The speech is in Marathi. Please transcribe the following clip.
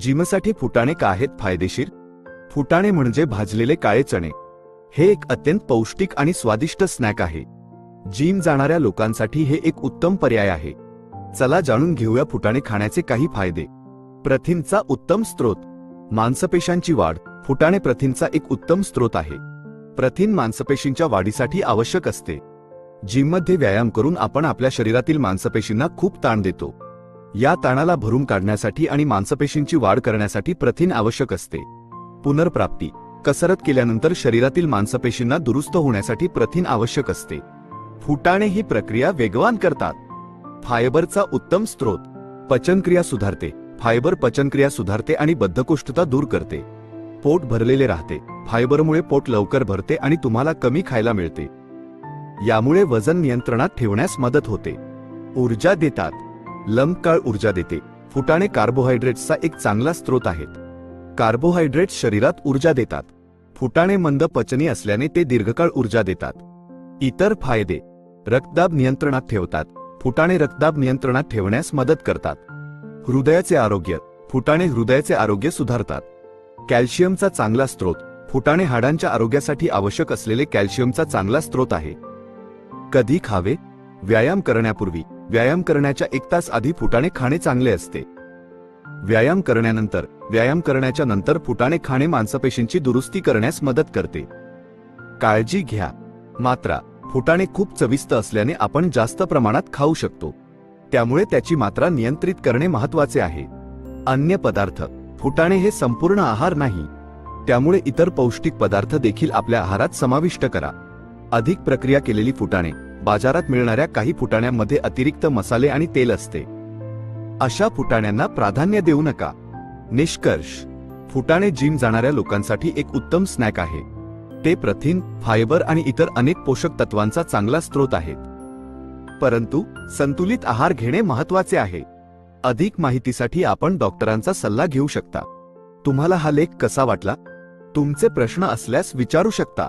जिमसाठी फुटाणे का आहेत फायदेशीर? फुटाणे म्हणजे भाजलेले काळे चणे. हे एक अत्यंत पौष्टिक आणि स्वादिष्ट स्नॅक आहे. जिम जाणाऱ्या लोकांसाठी हे एक उत्तम पर्याय आहे. चला जाणून घेऊया फुटाणे खाण्याचे काही फायदे. प्रथिनचा उत्तम स्रोत. मांसपेशांची वाढ. फुटाणे प्रथिनचा एक उत्तम स्रोत आहे. प्रथिन मांसपेशींच्या वाढीसाठी आवश्यक असते. जिममध्ये व्यायाम करून आपण आपल्या शरीरातील मांसपेशींना खूप ताण देतो. या ताणाला भरून काढण्यासाठी आणि मांसपेशींची वाढ करण्यासाठी प्रथिन आवश्यक असते. पुनर्प्राप्ती. कसरत केल्यानंतर शरीरातील मांसपेशींना दुरुस्त होण्यासाठी प्रथिन आवश्यक असते. फुटाणे ही प्रक्रिया वेगवान करतात. फायबरचा उत्तम स्रोत. पचनक्रिया सुधारते. फायबर पचनक्रिया सुधारते आणि बद्धकोष्ठता दूर करते. पोट भरलेले राहते. फायबरमुळे पोट लवकर भरते आणि तुम्हाला कमी खायला मिळते. यामुळे वजन नियंत्रणात ठेवण्यास मदत होते. ऊर्जा देतात. लंबकाळ ऊर्जा देते. फुटाणे कार्बोहायड्रेट्सचा एक चांगला स्रोत आहेत. कार्बोहायड्रेट्स शरीरात ऊर्जा देतात. फुटाणे मंद पचनी असल्याने ते दीर्घकाळ ऊर्जा देतात. इतर फायदे. रक्तदाब नियंत्रणात ठेवतात. फुटाणे रक्तदाब नियंत्रणात ठेवण्यास मदत करतात. हृदयाचे आरोग्य. फुटाणे हृदयाचे आरोग्य सुधारतात. कॅल्शियमचा चांगला स्रोत. फुटाणे हाडांच्या आरोग्यासाठी आवश्यक असलेले कॅल्शियमचा चांगला स्रोत आहे. कधी खावे? व्यायाम करण्यापूर्वी. व्यायाम करण्याच्या एक तास आधी फुटाणे खाणे चांगले असते. व्यायाम करण्यानंतर व्यायाम करण्याच्या नंतर फुटाणे खाणे मांसपेशींची दुरुस्ती करण्यास मदत करते. काळजी घ्या. मात्रा फुटाणे खूप चविस्त असल्याने आपण जास्त प्रमाणात खाऊ शकतो. त्यामुळे त्याची मात्रा नियंत्रित करणे महत्त्वाचे आहे. अन्य पदार्थ फुटाणे हे संपूर्ण आहार नाही. त्यामुळे इतर पौष्टिक पदार्थ देखील आपल्या आहारात समाविष्ट करा. अधिक प्रक्रिया केलेली फुटाणे बाजारात मिळणाऱ्या काही फुटाण्यांमध्ये अतिरिक्त मसाले आणि तेल असते. अशा फुटाण्यांना प्राधान्य देऊ नका. निष्कर्ष. फुटाणे जिम जाणाऱ्या लोकांसाठी एक उत्तम स्नॅक आहे. ते प्रथिन फायबर आणि इतर अनेक पोषक तत्वांचा चांगला स्रोत आहेत. परंतु संतुलित आहार घेणे महत्त्वाचे आहे. अधिक माहितीसाठी आपण डॉक्टरांचा सल्ला घेऊ शकता. तुम्हाला हा लेख कसा वाटला? तुमचे प्रश्न असल्यास विचारू शकता.